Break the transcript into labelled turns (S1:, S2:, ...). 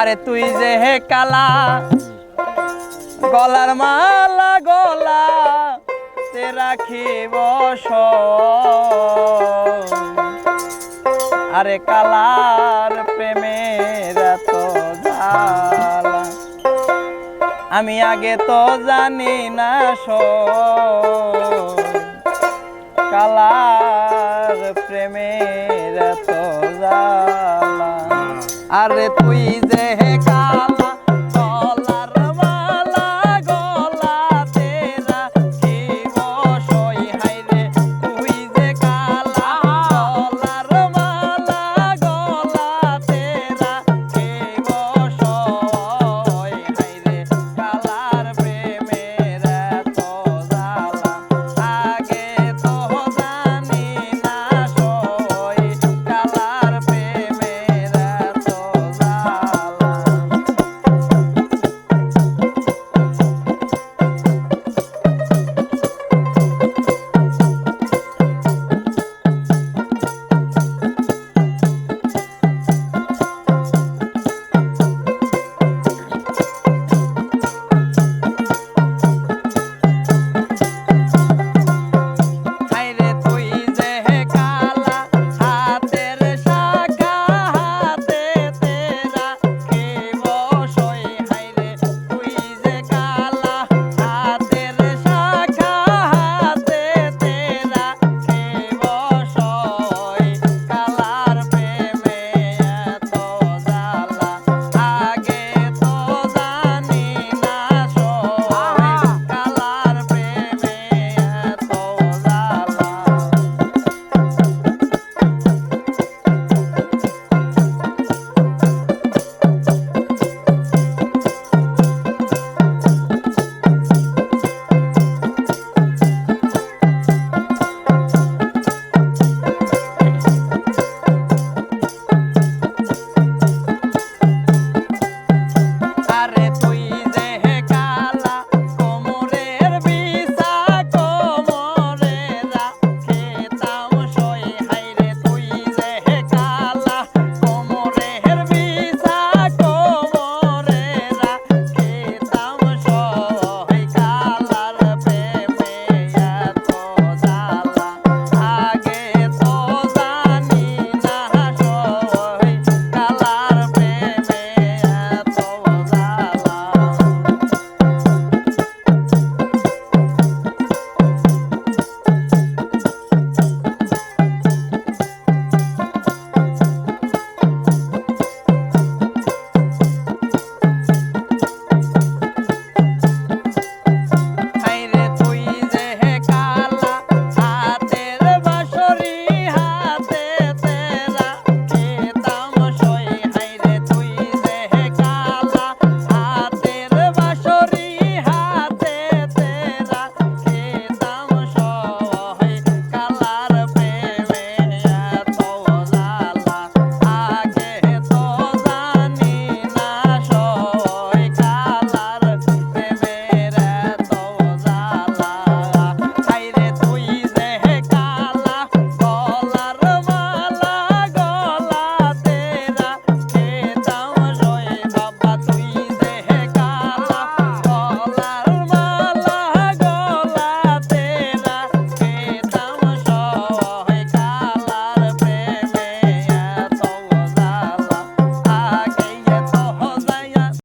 S1: আরে তুই যে হে কালা, গলার মালা গলা, তে রাখিব আরে কালার প্রেমের জ্বালা আমি আগে তো জানি না সই। কালার আরে তুই যে কাল